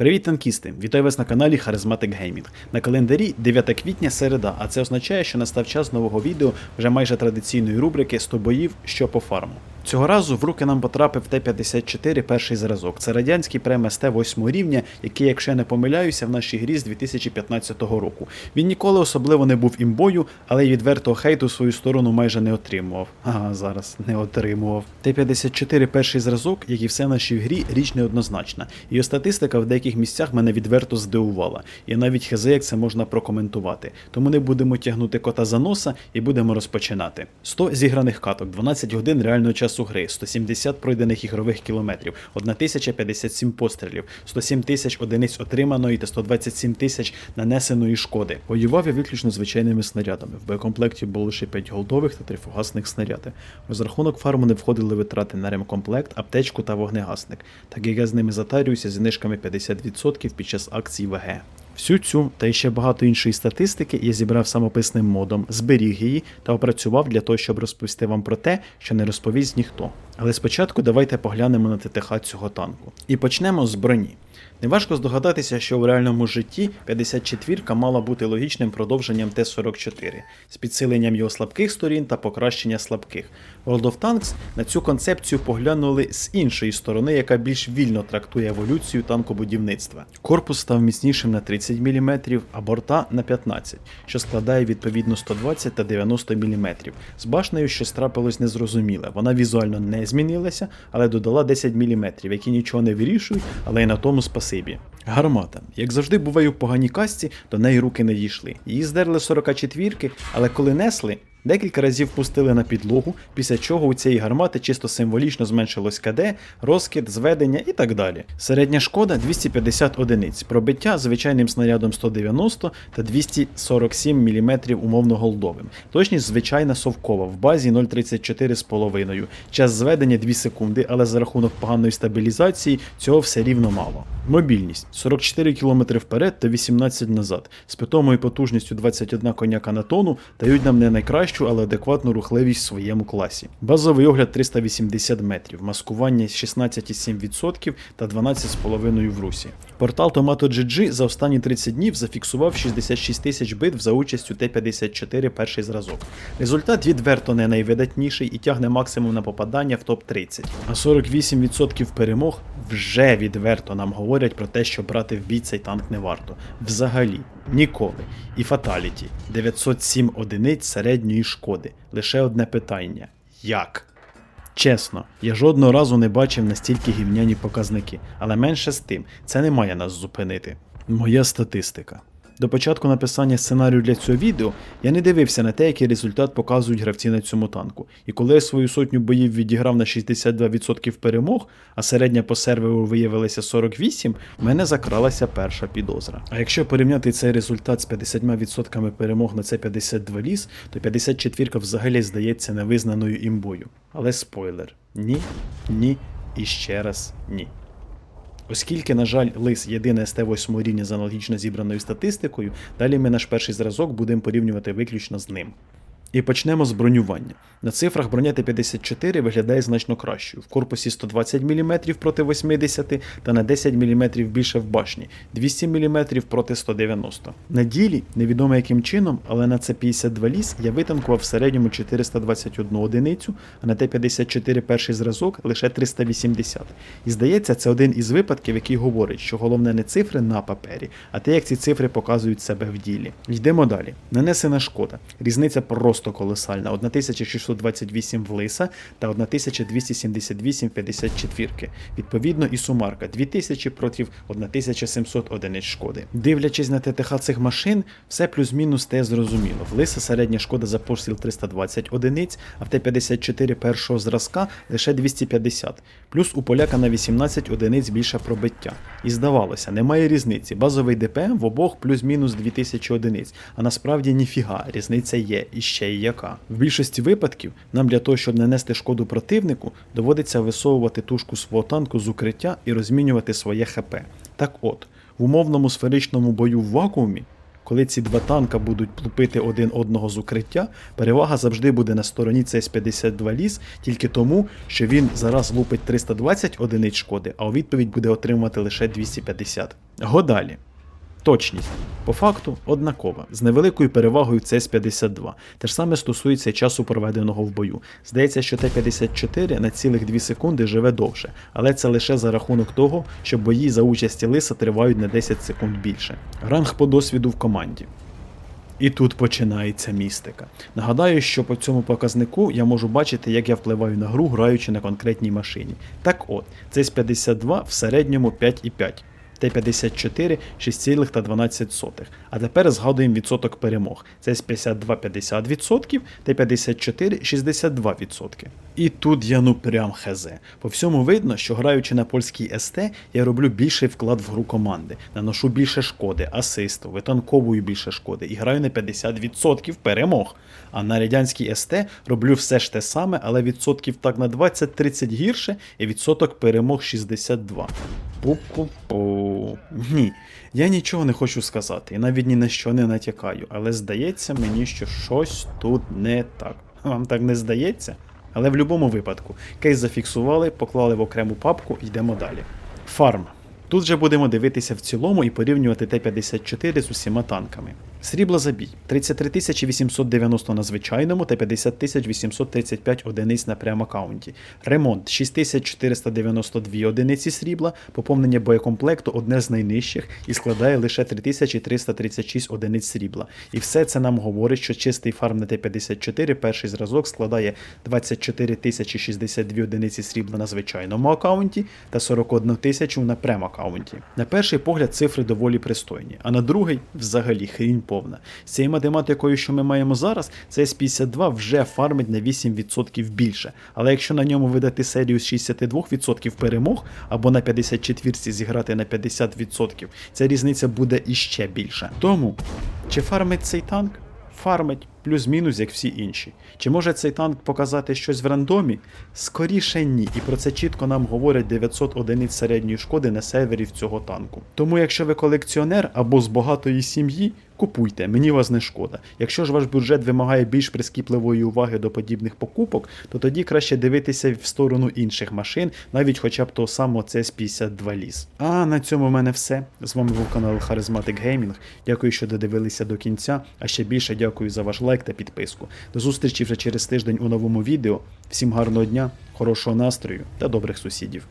Привіт, танкісти! Вітаю вас на каналі Charismatic Gaming. На календарі 9 квітня середа, а це означає, що настав час нового відео вже майже традиційної рубрики «100 боїв, що по фарму. Цього разу в руки нам потрапив Т-54 перший зразок. Це радянський ПМСТ 8 рівня, який, якщо я не помиляюся, в нашій грі з 2015 року. Він ніколи особливо не був імбою, але й відвертого хейту в свою сторону майже не отримував. Ага, зараз не отримував. Т-54 перший зразок, як і все в нашій грі, річ неоднозначна. Його статистика в деяких місцях мене відверто здивувала. І навіть хз, як це можна прокоментувати. Тому не будемо тягнути кота за носа і будемо розпочинати. 100 зіграних каток, 12 годин реального часу гри, 170 пройдених ігрових кілометрів, 1057 пострілів, 107 тисяч одиниць отриманої та 127 тисяч нанесеної шкоди. Воював я виключно звичайними снарядами. В боєкомплекті було лише 5 голдових та 3 фугасних снаряди. В розрахунок фарму не входили витрати на ремкомплект, аптечку та вогнегасник, так як я з ними затарююся знижками 50% під час акцій ВГ. Всю цю та ще багато іншої статистики я зібрав самописним модом, зберіг її та опрацював для того, щоб розповісти вам про те, що не розповість ніхто. Але спочатку давайте поглянемо на ТТХ цього танку. І почнемо з броні. Неважко здогадатися, що в реальному житті 54 мала бути логічним продовженням Т-44 з підсиленням його слабких сторін та покращення слабких. World of Tanks на цю концепцію поглянули з іншої сторони, яка більш вільно трактує еволюцію танкобудівництва. Корпус став міцнішим на 30 мм, а борта на 15, що складає відповідно 120 та 90 мм. З башнею щось трапилось незрозуміле. Вона візуально не змінилася, але додала 10 мм, які нічого не вирішують, але й на тому спасибі. Гармата. Як завжди буває в поганій касті, до неї руки не дійшли. Її здерли 44-ки, але коли несли, декілька разів пустили на підлогу, після чого у цієї гармати чисто символічно зменшилось КД, розкид, зведення і так далі. Середня шкода 250 одиниць, пробиття звичайним снарядом 190 та 247 мм умовно голдовим. Точність звичайна совкова в базі 0,34 з половиною. Час зведення 2 секунди, але за рахунок поганої стабілізації цього все рівно мало. Мобільність 44 км вперед та 18 назад. З питомою потужністю 21 коняка на тону дають нам не найкращу, але адекватну рухливість в своєму класі. Базовий огляд 380 метрів, маскування 16,7% та 12,5% в русі. Портал Tomato GG за останні 30 днів зафіксував 66 тисяч битв за участю Т-54 перший зразок. Результат відверто не найвидатніший і тягне максимум на попадання в топ-30. А 48% перемог вже відверто нам говорять про те, що брати в бій цей танк не варто. Взагалі, ніколи. І фаталіті 907 одиниць середньої шкоди. Лише одне питання: як? Чесно, я жодного разу не бачив настільки гівняні показники, але менше з тим, це не має нас зупинити. Моя статистика. До початку написання сценарію для цього відео я не дивився на те, який результат показують гравці на цьому танку. І коли я свою сотню боїв відіграв на 62% перемог, а середня по серверу виявилася 48, в мене закралася перша підозра. А якщо порівняти цей результат з 50% перемог на це 52 ліс, то 54 взагалі здається невизнаною імбою. Але спойлер: ні, ні і ще раз ні. Оскільки, на жаль, лис єдине СТ-8 рівня з аналогічно зібраною статистикою, далі ми наш перший зразок будемо порівнювати виключно з ним. І почнемо з бронювання. На цифрах броня Т-54 виглядає значно кращою. В корпусі 120 мм проти 80 та на 10 мм більше в башні, 200 мм проти 190. На ділі, невідомо яким чином, але на С-52 ліс я витанкував в середньому 421 одиницю, а на Т-54 перший зразок лише 380. І здається, це один із випадків, який говорить, що головне не цифри на папері, а те, як ці цифри показують себе в ділі. Йдемо далі. Нанесена шкода. Різниця просто колосальна. 1628 в лиса та 1278 в 54. Відповідно, і сумарка 2000 проти 1700 одиниць шкоди. Дивлячись на ТТХ цих машин, все плюс-мінус те зрозуміло. В лиса середня шкода за постріл 320 одиниць, а в Т-54 першого зразка лише 250. Плюс у поляка на 18 одиниць більше пробиття. І здавалося, немає різниці. Базовий ДПМ в обох плюс-мінус 2000 одиниць. А насправді ніфіга, різниця є і ще й яка. В більшості випадків нам для того, щоб нанести шкоду противнику, доводиться висовувати тушку свого танку з укриття і розмінювати своє ХП. Так от, в умовному сферичному бою в вакуумі. коли ці два танка будуть лупити один одного з укриття, перевага завжди буде на стороні CS-52 ліс, тільки тому, що він зараз лупить 320 одиниць шкоди, а у відповідь буде отримувати лише 250. Годалі. Точність. По факту однакова, з невеликою перевагою CS-52. Те ж саме стосується часу проведеного в бою. Здається, що Т-54 на цілих 2 секунди живе довше, але це лише за рахунок того, що бої за участі лиса тривають на 10 секунд більше. Ранг по досвіду в команді. І тут починається містика. Нагадаю, що по цьому показнику я можу бачити, як я впливаю на гру, граючи на конкретній машині. Так от, це з 52 в середньому 5,5. Т-54 6,12. А тепер згадуємо відсоток перемог. Це з 52 50%, Т-54 62%. І тут я ну прям хезе. По всьому видно, що граючи на польській СТ, я роблю більший вклад в гру команди, наношу більше шкоди, асисту, витанковую більше шкоди і граю на 50% перемог. А на радянській СТ роблю все ж те саме, але відсотків так на 20-30 гірше, і відсоток перемог 62. Пу-пу-пу. Ні, я нічого не хочу сказати, і навіть ні на що не натякаю, але здається мені, що щось тут не так. Вам так не здається? Але в будь-якому випадку кейс зафіксували, поклали в окрему папку, йдемо далі. Фарм. Тут же будемо дивитися в цілому і порівнювати Т-54 з усіма танками. Срібла забій 33 890 на звичайному та 50 835 одиниць на прем-аккаунті. Ремонт 6492 одиниці срібла, поповнення боєкомплекту одне з найнижчих і складає лише 3336 одиниць срібла. І все це нам говорить, що чистий фарм на Т-54 перший зразок складає 24 062 одиниці срібла на звичайному аккаунті та 41 тисячу на прем-аккаунті. На перший погляд цифри доволі пристойні, а на другий взагалі хрінь повна. З цією математикою, що ми маємо зараз, це С-52 вже фармить на 8% більше. Але якщо на ньому видати серію з 62% перемог або на 54 зіграти на 50%, ця різниця буде іще більша. Тому, чи фармить цей танк? Фармить плюс-мінус, як всі інші. Чи може цей танк показати щось в рандомі? Скоріше ні. І про це чітко нам говорять 900 одиниць середньої шкоди на серверів цього танку. Тому, якщо ви колекціонер або з багатої сім'ї, купуйте, мені вас не шкода. Якщо ж ваш бюджет вимагає більш прискіпливої уваги до подібних покупок, то тоді краще дивитися в сторону інших машин, навіть хоча б того самого CS52 ліс. А на цьому в мене все. З вами був канал Charismatic Gaming. Дякую, що додивилися до кінця. А ще більше дякую за ваш лайк та підписку. До зустрічі вже через тиждень у новому відео. Всім гарного дня, хорошого настрою та добрих сусідів.